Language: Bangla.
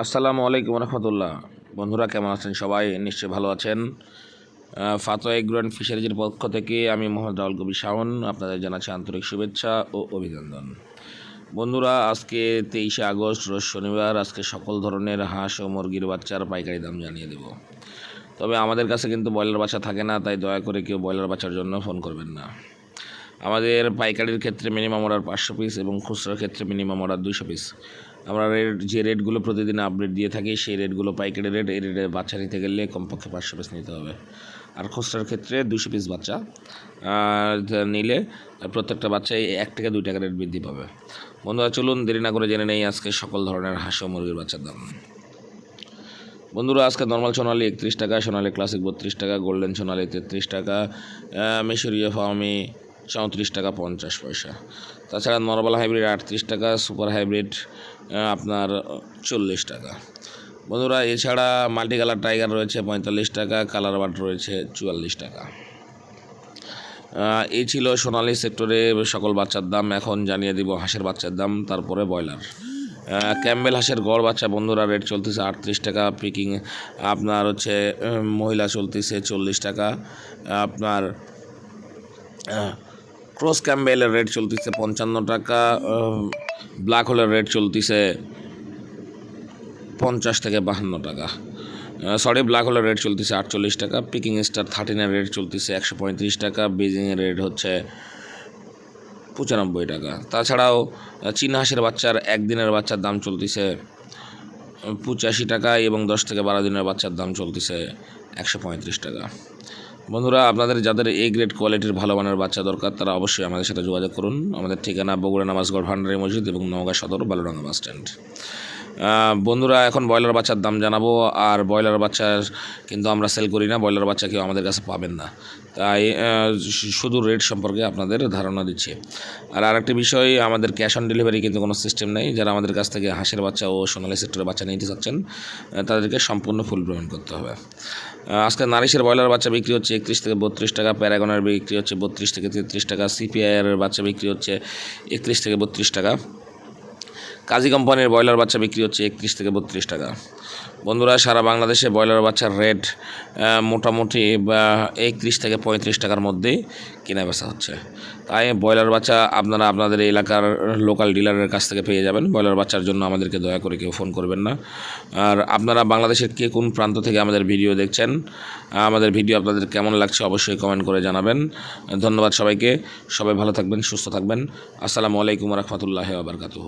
আসসালামু আলাইকুম রহমতুল্লাহ। বন্ধুরা, কেমন আছেন সবাই? নিশ্চয়ই ভালো আছেন। ফাতোয়া এগ্রো ফিশারিজের পক্ষ থেকে আমি মোহাম্মদ রাহুল কবি শাওন, আপনাদের জানাচ্ছি আন্তরিক শুভেচ্ছা ও অভিনন্দন। বন্ধুরা, আজকে তেইশে আগস্ট, রোজ শনিবার, আজকে সকল ধরনের হাঁস ও মুরগির বাচ্চার পাইকারি দাম জানিয়ে দেব। তবে আমাদের কাছে কিন্তু ব্রয়লার বাচ্চা থাকে না, তাই দয়া করে কেউ ব্রয়লার বাচ্চার জন্য ফোন করবেন না। আমাদের পাইকারির ক্ষেত্রে মিনিমাম অর্ডার পাঁচশো পিস এবং খুচরার ক্ষেত্রে মিনিমাম অর্ডার দুশো পিস। আমরা রেট যে রেটগুলো প্রতিদিন আপডেট দিয়ে থাকি, সেই রেটগুলো পাইকারি রেট, এই রেটে বাচ্চা নিতে গেলে কমপক্ষে পাঁচশো পিস নিতে হবে। আর খুচরার ক্ষেত্রে দুশো পিস বাচ্চা। নিলে প্রত্যেকটা বাচ্চায় এক থেকে দুই টাকা রেট বৃদ্ধি পাবে। বন্ধুরা, চলুন দেরি না করে জেনে নেই আজকে সকল ধরনের হাঁস ও মুরগির বাচ্চার দাম। বন্ধুরা, আজকে নর্মাল সোনালি একত্রিশ টাকা, সোনালি ক্লাসিক বত্রিশ টাকা গোল্ডেন সোনালি তেত্রিশ টাকা মিশরীয় ফার্মি চৌত্রিশ টাকা পঞ্চাশ পয়সা। তাছাড়া নর্মাল হাইব্রিড আটত্রিশ টাকা সুপার হাইব্রিড আপনার চল্লিশ টাকা। বন্ধুরা, এছাড়া মাল্টি কালার টাইগার রয়েছে পঁয়তাল্লিশ টাকা কালার বাট রয়েছে চুয়াল্লিশ টাকা। এই ছিল সোনালী সেক্টরে সকল বাচ্চার দাম। এখন জানিয়ে দিব হাঁসের বাচ্চার দাম, তারপরে ব্রয়লার। ক্যাম্বেল হাঁসের গড় বাচ্চা, বন্ধুরা রেট চলতেছে আটত্রিশ টাকা। পিকিং আপনার হচ্ছে মহিলা চলতেছে চল্লিশ টাকা। আপনার ক্রস ক্যাম্বেলের রেট চলতেছে পঞ্চান্ন টাকা ব্ল্যাক হোলের রেট চলতেছে পঞ্চাশ থেকে বাহান্ন টাকা। সরি ব্ল্যাক হোলের রেট চলতেছে আটচল্লিশ টাকা পিকিং স্টার থার্টিনের রেট চলতেছে একশো পঁয়ত্রিশ টাকা বেজিংয়ের রেট হচ্ছে পঁচানব্বই টাকা। তাছাড়াও চীনা হাঁসের বাচ্চার একদিনের বাচ্চার দাম চলতেছে পঁচাশি টাকা এবং দশ থেকে বারো দিনের বাচ্চার দাম চলতেছে একশো পঁয়ত্রিশ টাকা। বন্ধুরা, আপনাদের যাদের এ গ্রেড কোয়ালিটির ভালো মানের বাচ্চা দরকার, তারা অবশ্যই আমাদের সাথে যোগাযোগ করুন। আমাদের ঠিকানা বগুড়া নামাজগড় ভান্ডারি মসজিদ এবং নওগাঁ সদর বালুরাঙ্গা বাস স্ট্যান্ড। বন্ধুরা, এখন ব্রয়লার বাচ্চার দাম জানাব, আর ব্রয়লার বাচ্চার কিন্তু আমরা সেল করি না, ব্রয়লার বাচ্চা কেউ আমাদের কাছে পাবেন না। তাই শুধু রেট সম্পর্কে আপনাদের ধারণা দিচ্ছি। আর আরেকটি বিষয়, আমাদের ক্যাশ অন ডেলিভারি কিন্তু কোনো সিস্টেম নেই। যারা আমাদের কাছ থেকে হাঁসের বাচ্চা ও সোনালি সেক্টরের বাচ্চা নিতে চাচ্ছেন তাদেরকে সম্পূর্ণ ফুল পেমেন্ট করতে হবে। আজকে নারিশের ব্রয়লার বাচ্চা বিক্রি হচ্ছে একত্রিশ থেকে বত্রিশ টাকা, প্যারাগনের বিক্রি হচ্ছে বত্রিশ থেকে তেত্রিশ টাকা সিপিআইয়ের বাচ্চা বিক্রি হচ্ছে একত্রিশ থেকে বত্রিশ টাকা। কাজী কোম্পানির ব্রয়লার বাচ্চা বিক্রি হচ্ছে একত্রিশ থেকে বত্রিশ টাকা। বন্ধুরা, সারা বাংলাদেশে ব্রয়লার বাচ্চার রেট মোটামুটি একত্রিশ থেকে পঁয়ত্রিশ টাকার মধ্যেই কেনা বেচা হচ্ছে। তাই ব্রয়লার বাচ্চা আপনারা আপনাদের এলাকার লোকাল ডিলারের কাছ থেকে পেয়ে যাবেন। ব্রয়লার বাচ্চার জন্য আমাদেরকে দয়া করে কেউ ফোন করবেন না। আর আপনারা বাংলাদেশের কে কোন প্রান্ত থেকে আমাদের ভিডিও দেখছেন, আমাদের ভিডিও আপনাদের কেমন লাগছে অবশ্যই কমেন্ট করে জানাবেন। ধন্যবাদ সবাইকে। সবাই ভালো থাকবেন, সুস্থ থাকবেন। আসসালামু আলাইকুম রহমতুল্লাহ আবরকাতুহ